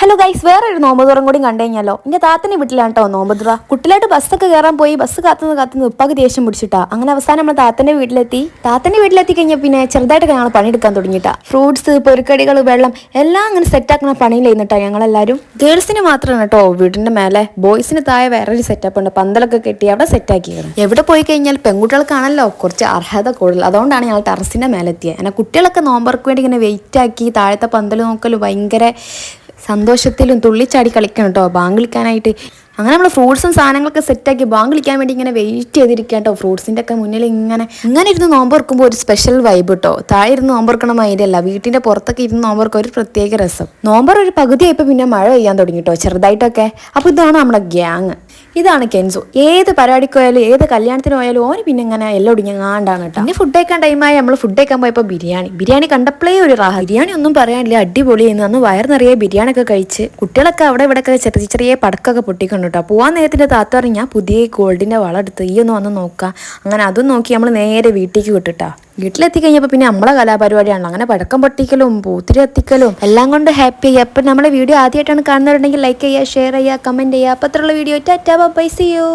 Hello guys വേറെ ഒരു നോമ്പുതുറം കൂടി കണ്ടു കഴിഞ്ഞാലോ? എന്റെ താത്തന്റെ വീട്ടിലാണ് കേട്ടോ നോമ്പുതുറ. കുട്ടിലായിട്ട് ബസ്സൊക്കെ കയറാൻ പോയി ബസ് കാത്തുനിന്ന് കാത്തുനിന്ന് ഉപ്പാക്ക് ദേഷ്യം പിടിച്ചിട്ടാ. അങ്ങനെ അവസാനം നമ്മൾ താത്തന്റെ വീട്ടിലെത്തി. താത്തന്റെ വീട്ടിലെത്തി കഴിഞ്ഞാൽ പിന്നെ ചെറുതായിട്ടൊക്കെ ഞങ്ങൾ പണിയെടുക്കാൻ തുടങ്ങിയിട്ടാ. ഫ്രൂട്ട്സ് പൊരുക്കടികൾ വെള്ളം എല്ലാം അങ്ങനെ സെറ്റ് ആക്കുന്ന പണിയിലായിരുന്നിട്ടാ ഞങ്ങളെല്ലാവരും ഗേൾസിന് മാത്രമാണ് കേട്ടോ വീടിന്റെ മേലെ ബോയ്സിന് താഴെ വേറൊരു സെറ്റപ്പ് ഉണ്ട്. പന്തലൊക്കെ കെട്ടി അവിടെ സെറ്റ് ആക്കിയിരുന്നു എവിടെ പോയി കഴിഞ്ഞാൽ പെൺകുട്ടികൾക്കാണല്ലോ കുറച്ച് അർഹത കൂടുതൽ. അതുകൊണ്ടാണ് ഞങ്ങൾ ടെറസിന്റെ മേലെത്തിയത് അങ്ങനെ കുട്ടികളൊക്കെ നോമ്പർക്ക് വേണ്ടി ഇങ്ങനെ വെയിറ്റ് ആക്കി താഴത്തെ പന്തൽ നോക്കൽ ഭയങ്കര സന്തോഷത്തിലും തുള്ളിച്ചാടി കളിക്കണം കേട്ടോ ബാങ്ക് വിളിക്കാനായിട്ട്. അങ്ങനെ നമ്മൾ ഫ്രൂട്ട്സും സാധനങ്ങളൊക്കെ സെറ്റാക്കി ബാങ്ക് വിളിക്കാൻ വേണ്ടി ഇങ്ങനെ വെയിറ്റ് ചെയ്തിരിക്കുക കേട്ടോ ഫ്രൂട്ട്സിന്റെ ഒക്കെ മുന്നിൽ ഇങ്ങനെ ഇങ്ങനെ ഇരുന്ന് നോമ്പോർക്കുമ്പോൾ ഒരു സ്പെഷ്യൽ വൈബ് കേട്ടോ താഴെ ഇരുന്ന് നോമ്പ് തുറക്കണ മൈൻഡല്ല വീട്ടിന്റെ പുറത്തൊക്കെ ഇരുന്ന് നോമ്പ് ഒരു പ്രത്യേക രസം. നോമ്പർ ഒരു പകുതിയായപ്പോൾ പിന്നെ മഴ പെയ്യാൻ തുടങ്ങി കേട്ടോ ചെറുതായിട്ടൊക്കെ. അപ്പോൾ ഇതാണ് നമ്മുടെ ഗ്യാങ് ഇതാണ് കെൻസു. ഏത് പരിപാടിക്ക് പോയാലും ഏത് കല്യാണത്തിന് പോയാലും ഓന് പിന്നെ ഇങ്ങനെ എല്ലാം ഒടിഞ്ഞങ്ങാണ്ടാണ് കേട്ടോ. പിന്നെ ഫുഡ് കഴിക്കാൻ ടൈമായി നമ്മൾ ഫുഡ് കഴിക്കാൻ പോയപ്പോൾ ബിരിയാണി. ബിരിയാണി കണ്ടപ്പോഴേ ഒരു റാഹ. ബിരിയാണി ഒന്നും പറയാനില്ല അടിപൊളിയായിരുന്നു അന്ന് വയർ നിറയെ ബിരിയാണി ഒക്കെ കഴിച്ച് കുട്ടികളൊക്കെ അവിടെ ഇവിടെ ഒക്കെ ചെറിയ ചെറിയ പടക്കൊക്കെ പൊട്ടിക്കൊണ്ട് കേട്ടോ. പോവാൻ നേരത്തിന്റെ താത്ത പറഞ്ഞാൽ പുതിയ ഗോൾഡിന്റെ വള എടുത്ത് ഈ ഒന്ന് വന്ന് നോക്കാം. അങ്ങനെ അതും നോക്കി നമ്മൾ നേരെ വീട്ടിലേക്ക് വിട്ടിട്ടാ. വീട്ടിലെത്തി കഴിഞ്ഞപ്പോൾ പിന്നെ നമ്മളെ കലാപരിപാടിയാണ് അങ്ങനെ പടക്കം പൊട്ടിക്കലും പൂത്തിരി എത്തിക്കലും എല്ലാം കൊണ്ട് ഹാപ്പി അപ്പം നമ്മുടെ വീഡിയോ ആദ്യമായിട്ടാണ് കാണുന്നവരുണ്ടെങ്കിൽ ലൈക്ക് ചെയ്യുക ഷെയർ ചെയ്യുക കമന്റ് ചെയ്യുക. അപ്പോൾ അത്രയുള്ള video tata bye see you